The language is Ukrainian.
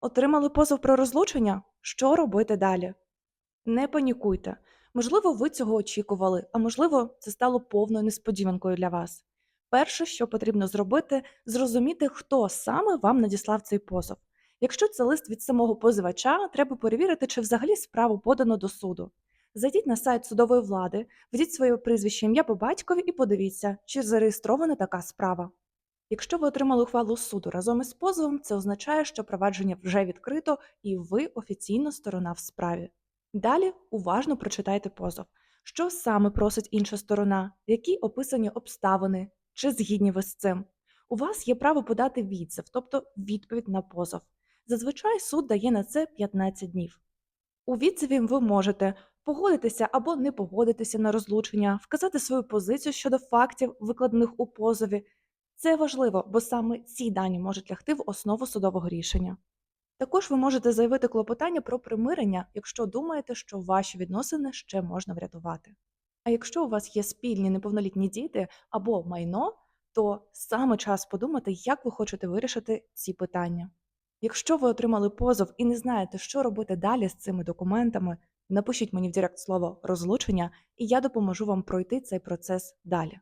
Отримали позов про розлучення? Що робити далі? Не панікуйте. Можливо, ви цього очікували, а можливо, це стало повною несподіванкою для вас. Перше, що потрібно зробити, зрозуміти, хто саме вам надіслав цей позов. Якщо це лист від самого позивача, треба перевірити, чи взагалі справу подано до суду. Зайдіть на сайт судової влади, введіть своє прізвище ім'я по батькові і подивіться, чи зареєстрована така справа. Якщо ви отримали ухвалу суду разом із позовом, це означає, що провадження вже відкрито і ви офіційна сторона в справі. Далі уважно прочитайте позов. Що саме просить інша сторона, які описані обставини, чи згідні ви з цим. У вас є право подати відзив, тобто відповідь на позов. Зазвичай суд дає на це 15 днів. У відзиві ви можете погодитися або не погодитися на розлучення, вказати свою позицію щодо фактів, викладених у позові. Це важливо, бо саме ці дані можуть лягти в основу судового рішення. Також ви можете заявити клопотання про примирення, якщо думаєте, що ваші відносини ще можна врятувати. А якщо у вас є спільні неповнолітні діти або майно, то саме час подумати, як ви хочете вирішити ці питання. Якщо ви отримали позов і не знаєте, що робити далі з цими документами, напишіть мені в директ слово розлучення, і я допоможу вам пройти цей процес далі.